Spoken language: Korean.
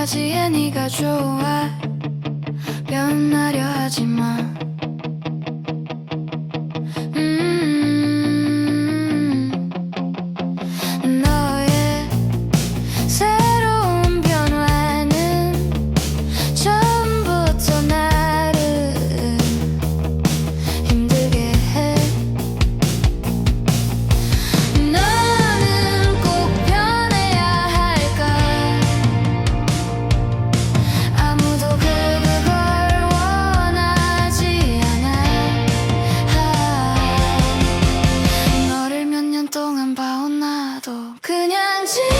까지의 네가 좋아. 변하려 하지마. 그냥 지